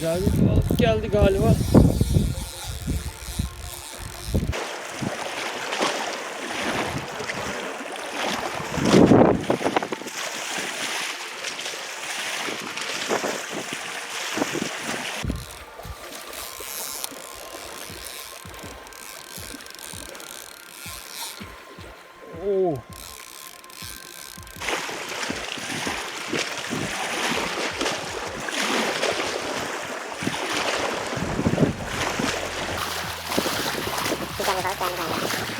Güzel bir balık geldi galiba. Bir tane balık geldi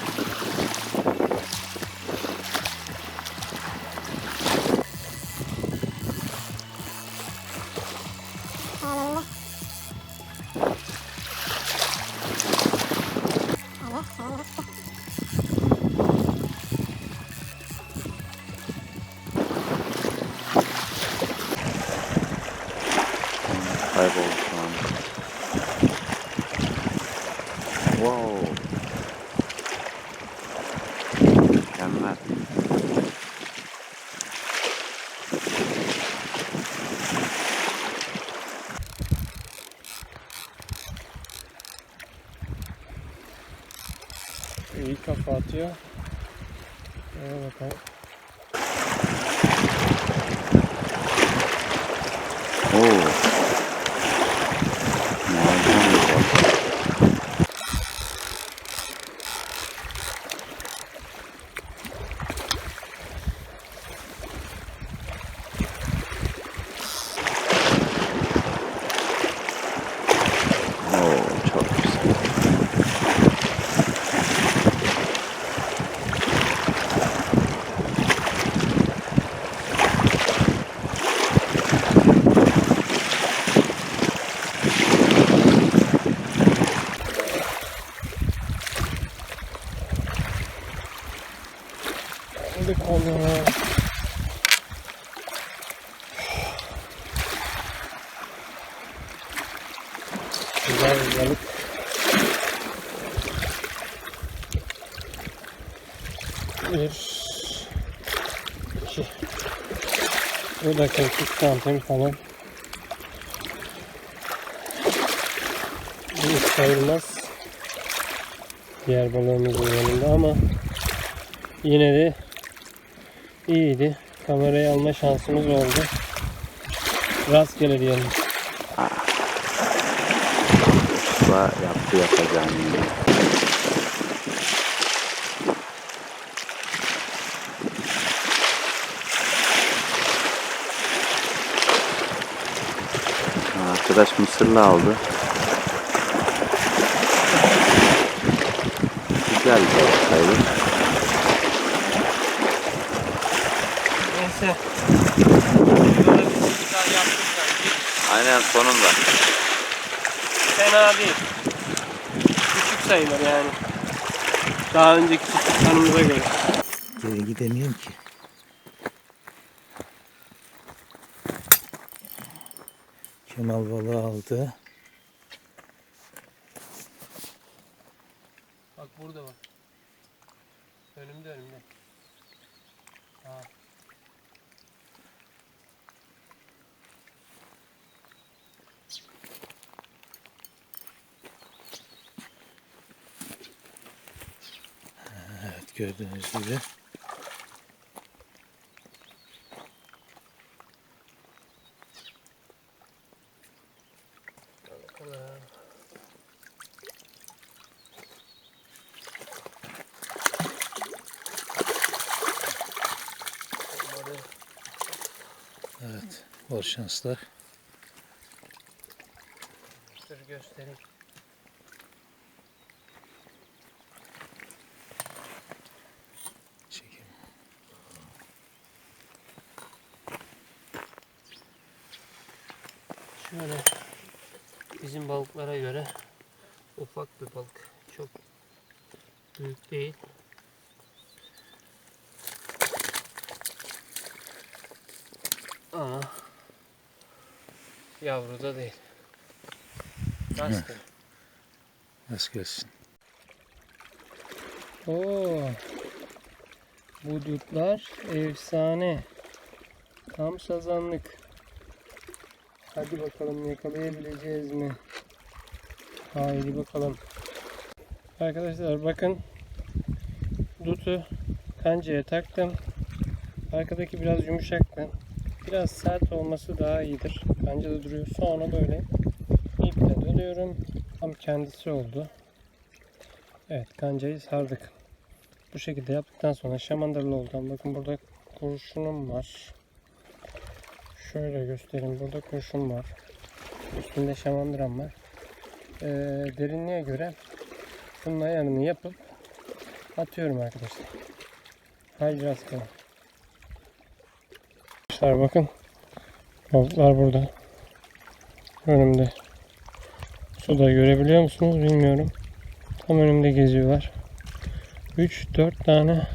atıyor. Şöyle bakalım. Bir, iki, bu da 43 santim falan. Bu sayılmaz. Diğer balığımızın yanında ama yine de iyiydi. Kamerayı alma şansımız oldu. Rastgele diyelim. Yaptı yapacağını. Arkadaş mısırla aldı. Güzel bir balık sayılır. Neyse. Videoda bir güzel yaptık sanki. Aynen sonunda. Fena değil. Küçük sayılır yani. Daha önceki tuttuklarımıza göre. Geri gidemiyorum ki. Kemal balığı aldı. Bak burada bak. Önümde önümde. Ha. Evet gördüğünüz gibi. Bakalım. Olmadı. Evet bol şanslar. Dur göstereyim. Çekeyim. Şöyle bizim balıklara göre ufak bir balık. Çok büyük değil. Ama yavru da değil. Rastgele. Nasıl gelsin? Oo. Bu dutlar efsane. Tam sazanlık. Hadi bakalım yakalayabileceğiz mi? Haydi bakalım. Arkadaşlar bakın dutu kancaya taktım. Arkadaki biraz yumuşaktı. Biraz sert olması daha iyidir. Kancada duruyor. Sonra böyle iple doluyorum. Tam kendisi oldu. Evet kancayı sardık. Bu şekilde yaptıktan sonra şamandıralı oldan bakın burada kurşunum var. Şöyle göstereyim. Burada kurşun var. Üstünde şamandıram var. Ee, derinliğe göre bunun ayarını yapıp atıyorum arkadaşlar. Haydi rastgele. Arkadaşlar bakın. Balıklar burada. Önümde. Suda görebiliyor musunuz bilmiyorum. Tam önümde geziyorlar. 3-4 tane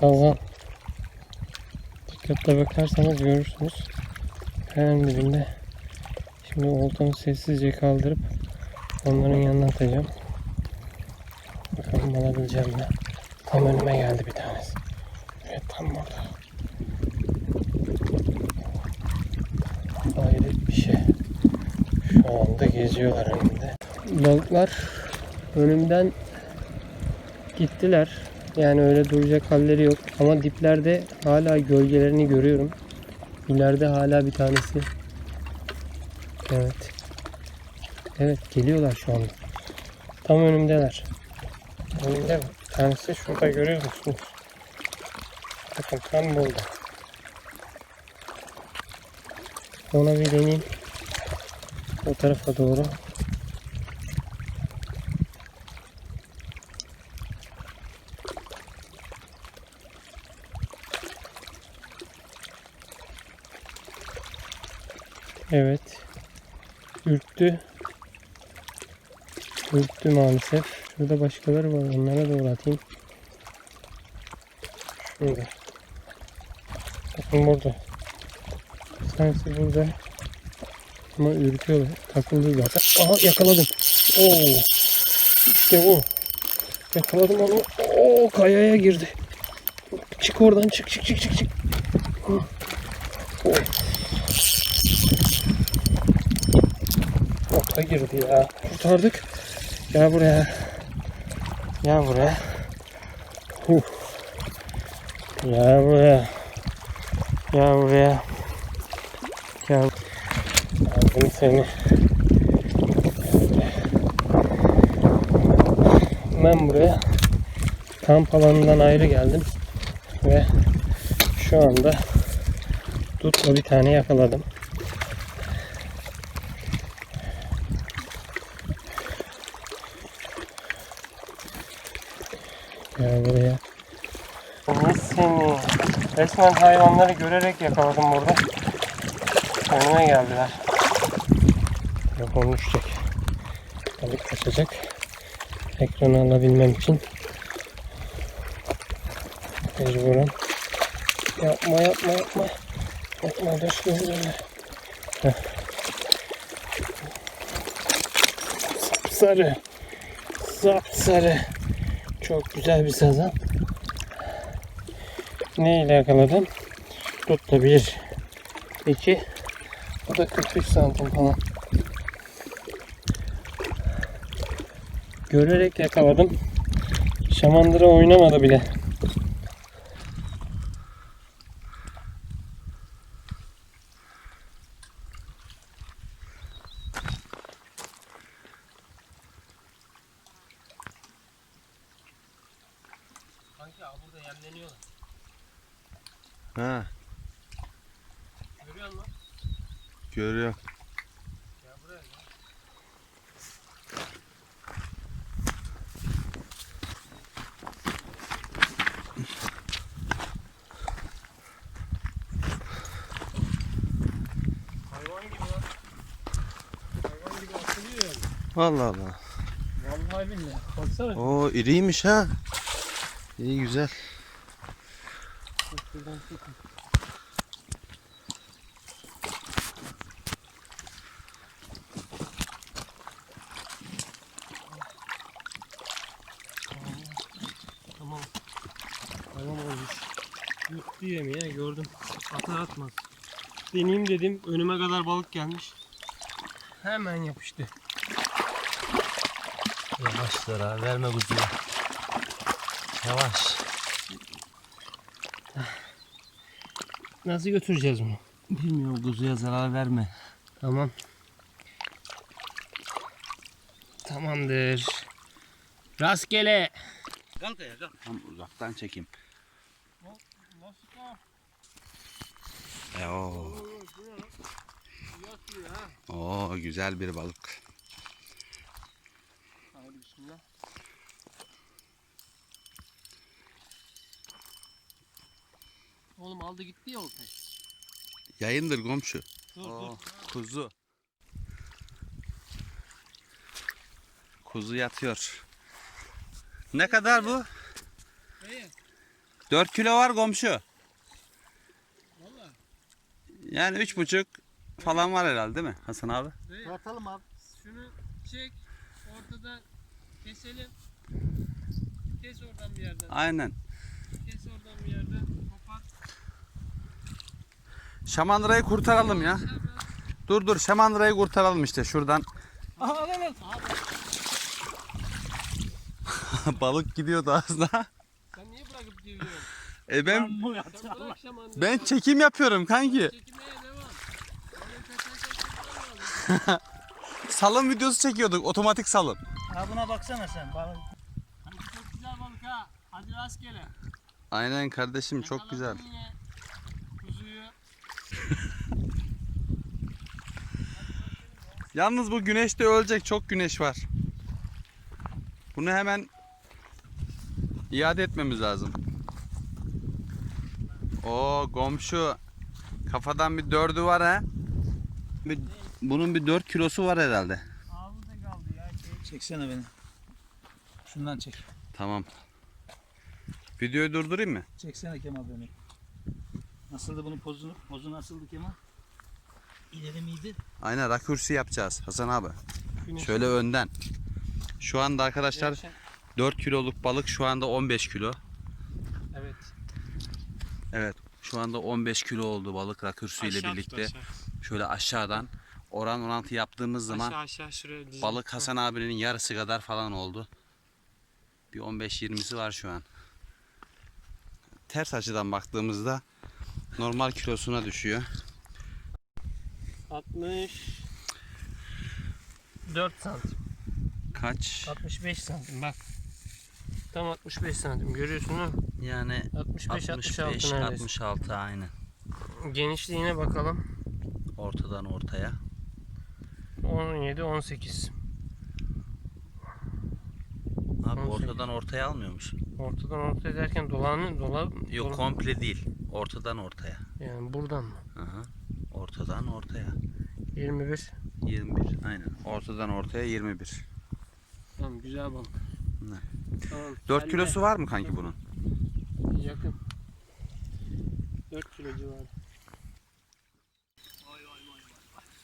sazan. Dikkatle bakarsanız görürsünüz. Hemen dibinde. Şimdi oltamı sessizce kaldırıp onların yanına atacağım. Bakalım alabileceğim mi? Tam önüme geldi bir tanesi. Evet tam burada. Hayret bir şey. Şu anda geziyorlar önümde. Balıklar önümden gittiler. Yani öyle duracak halleri yok. Ama diplerde hala gölgelerini görüyorum. İleride hala bir tanesi. Evet. Evet geliyorlar şu anda. Tam önümdeler. Önümde bir tanesi şurada görüyor musunuz? Bakın tam burada. Ona bir deneyeyim. O tarafa doğru. Evet. Ürktü. Ürktü maalesef. Şurada başkaları var. Onlara doğru atayım. Şurada. Bakın burada. Tanesi burada. Ama ürküyorlar. Takıldı zaten. Aha yakaladım. Oo. İşte bu. Yakaladım onu. Oo kayaya girdi. Çık oradan çık çık çık çık çık. Oh. Ota girdi ya. Kurtardık. Gel buraya. Gel buraya. Huh. Gel buraya. Gel buraya. Gel. Aldım seni. Ben buraya kamp alanından ayrı geldim ve şu anda dutla bir tane yakaladım. Gel buraya. Seni? Resmen hayvanları görerek yakaladım burada. Önüme geldiler. Yok onu düşecek. Balık kaçacak. Ekranı alabilmem için. Mecburen. Yapma yapma yapma. Yapma dur dur. Heh. Sapsarı. Sapsarı. Çok güzel bir sazan. Ne ile yakaladım? Tuttu bir, iki, bu da 43 santim falan. Görerek yakaladım. Şamandıra oynamadı bile. Burada yemleniyorlar. Ha, Görüyor musun? Ya. Allah Allah. Vallahi billahi. Baksana. Oo iriymiş ha. İyi güzel. Şuradan tutun. Tamam. Tamam olmuş. Yuttu yemeğe gördüm. Atar atmaz. Deneyeyim dedim. Önüme kadar balık gelmiş. Hemen yapıştı. Yavaş zarar verme kuzuya. Yavaş. Nasıl götüreceğiz bunu? Bilmiyorum kuzuya zarar verme. Tamam. Tamamdır. Rastgele. Kalk ya kalk. Tam uzaktan çekeyim. E, oo. Oo güzel bir balık. Haydi bismillah. Oğlum aldı gitti ya oltayı. Yayındır komşu. Dur Oo, dur. kuzu. Kuzu yatıyor. Ne kadar bu? Dayı. 4 kilo var komşu. Valla. Yani üç buçuk falan var herhalde değil mi Hasan abi? Dayı. Atalım abi. Şunu çek. Ortada keselim. Kes oradan bir yerden. Aynen. Kes oradan bir yerden. Kopar. Şamandırayı kurtaralım ya. Dur dur şamandırayı kurtaralım işte şuradan. Al al al. Balık gidiyordu aslında. E ben ben çekim yapıyorum kanki. Salım videosu çekiyorduk otomatik salım. Ha buna baksana sen. Balık. Çok güzel balık ha. Hadi rastgele. Aynen kardeşim çok güzel. Yakaladın yine Kuzuyu. Yalnız bu güneşte ölecek çok güneş var. Bunu hemen iade etmemiz lazım. O komşu kafadan bir dördü var ha. Bir- bunun bir 4 kilosu var herhalde. Ağzı da kaldı ya. Çeksene beni. Şundan çek. Tamam. Videoyu durdurayım mı? Çeksene Kemal beni. Nasıldı bunun pozunu? Pozu nasıldı Kemal? İleri miydi? Aynen rakürsi yapacağız Hasan abi. Şöyle önden. Şu anda arkadaşlar Güneşe- 4 kiloluk balık şu anda 15 kilo. Evet. Evet. Şu anda 15 kilo oldu balık rakürsi ile birlikte. aşağı. Şöyle aşağıdan oran orantı yaptığımız zaman Aşağı aşağı şuraya balık Hasan abinin yarısı kadar falan oldu. Bir 15-20'si var şu an. Ters açıdan baktığımızda normal kilosuna düşüyor. 60 4 santim. Kaç? 65 santim bak. Tam 65 santim görüyorsun değil mi? Yani 65 66 65 neredeyse. 66 aynı. Genişliğine bakalım. Ortadan ortaya. 17 18. Abi 18. ortadan ortaya almıyormuş. Ortadan ortaya derken dolanı dola Yok dola- komple değil. Ortadan ortaya. yani buradan mı? Aha. Ortadan ortaya. 21. 21. Aynen. Ortadan ortaya 21. Tamam güzel balık. Ne? Tamam. 4 sen kilosu var mı kanki bunun? Yakın. 4 kilo civarı.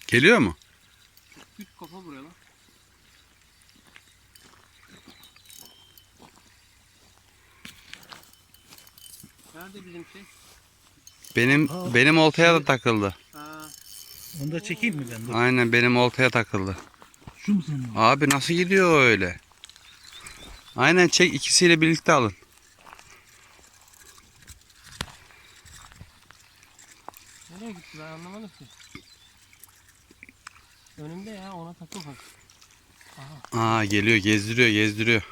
Geliyor mu? Küt kafa buraya lan. Nerede bizim şey? Benim benim oltaya da takıldı. Ha, Onu da çekeyim mi ben? Dur. Aynen benim oltaya takıldı. Şu mu senin? Abi nasıl gidiyor öyle? Aynen çek ikisiyle birlikte alın. nereye gitti ben anlamadım ki. Önümde ya ona takıl bak. Aa geliyor gezdiriyor gezdiriyor.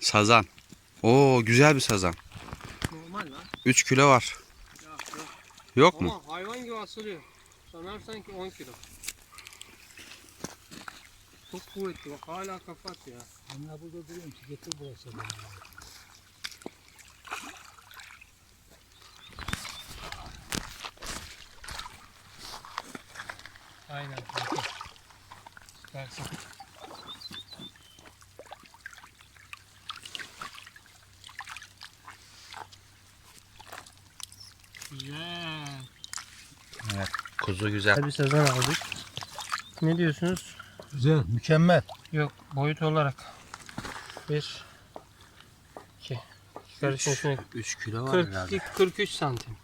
Sazan. Oo güzel bir sazan. Normal lan. 3 kilo var. Ya. Yok mu? Ama hayvan gibi asılıyor. Sanarsan ki 10 kilo. Çok kuvvetli bak hala kafa atıyor. ya. Ben burada duruyorum ki getir burası. Aynen. kanka. Süpersin. Güzel. Kuzu güzel. Bir sezon aldık. Ne diyorsunuz? Güzel, mükemmel. Yok boyut olarak. Bir. iki. Karışın şunu. 3 kilo var 42, 43 santim.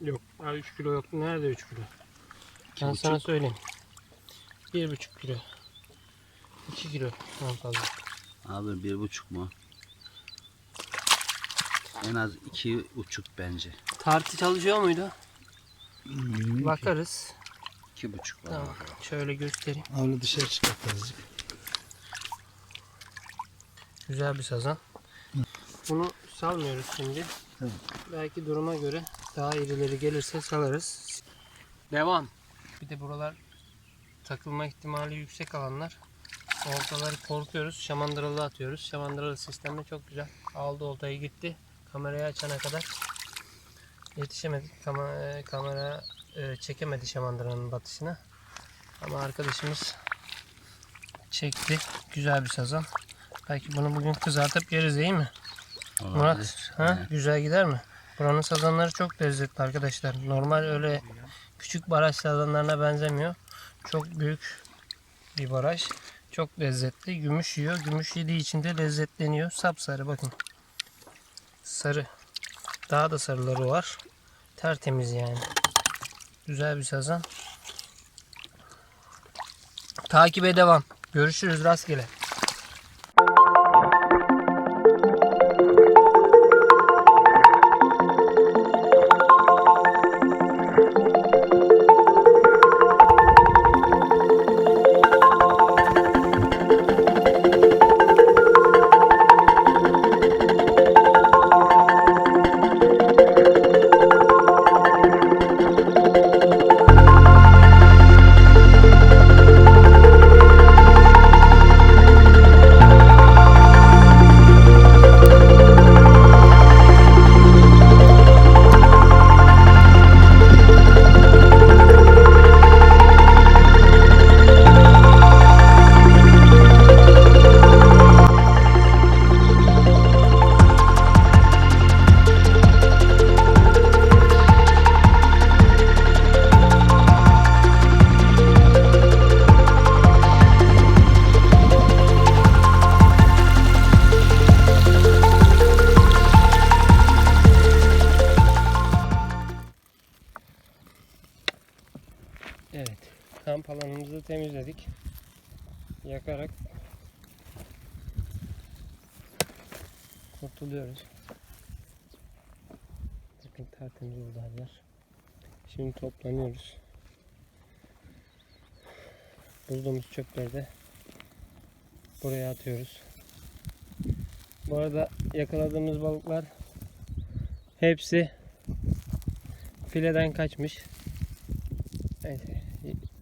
Yok. Ha, 3 kilo yok. Nerede 3 kilo? Ben sana söyleyeyim. Bir buçuk kilo. 2 kilo en fazla. Abi bir buçuk mu? En az iki buçuk bence. Tartı çalışıyor muydu? Bakarız. İki buçuk var. Tamam. Şöyle göstereyim. Avlu dışarı çıkart azıcık. Güzel bir sazan. Bunu salmıyoruz şimdi. Tamam. Belki duruma göre daha irileri gelirse salarız. Devam. Bir de buralar takılma ihtimali yüksek alanlar. Oltaları korkuyoruz. Şamandıralı atıyoruz. Şamandıralı sistemde çok güzel. Aldı oltayı gitti. Kamerayı açana kadar yetişemedik. Kama, e, kamera e, çekemedi şamandıranın batışına. Ama arkadaşımız çekti. Güzel bir sazan. Belki bunu bugün kızartıp yeriz değil mi? Murat, ha? güzel gider mi? Buranın sazanları çok lezzetli arkadaşlar. Normal öyle küçük baraj sazanlarına benzemiyor. Çok büyük bir baraj. Çok lezzetli. Gümüş yiyor. Gümüş yediği için de lezzetleniyor. Sapsarı bakın. Sarı. Daha da sarıları var. Tertemiz yani. Güzel bir sazan. Takibe devam. Görüşürüz rastgele. Evet. Kamp alanımızı temizledik. Yakarak kurtuluyoruz. Bakın tertemiz oldu her yer. Şimdi toplanıyoruz. Bulduğumuz çöpleri de buraya atıyoruz. Bu arada yakaladığımız balıklar hepsi fileden kaçmış. Evet,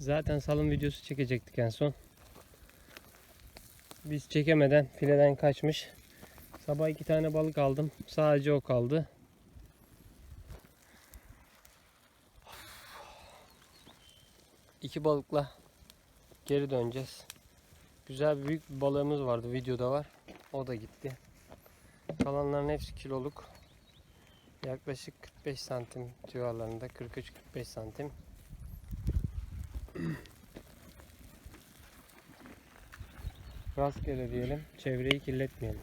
zaten salım videosu çekecektik en son. Biz çekemeden fileden kaçmış. Sabah iki tane balık aldım. Sadece o kaldı. İki balıkla geri döneceğiz. Güzel büyük bir balığımız vardı. Videoda var. O da gitti. Kalanların hepsi kiloluk. Yaklaşık 45 santim civarlarında. 43-45 santim. Rastgele diyelim. Çevreyi kirletmeyelim.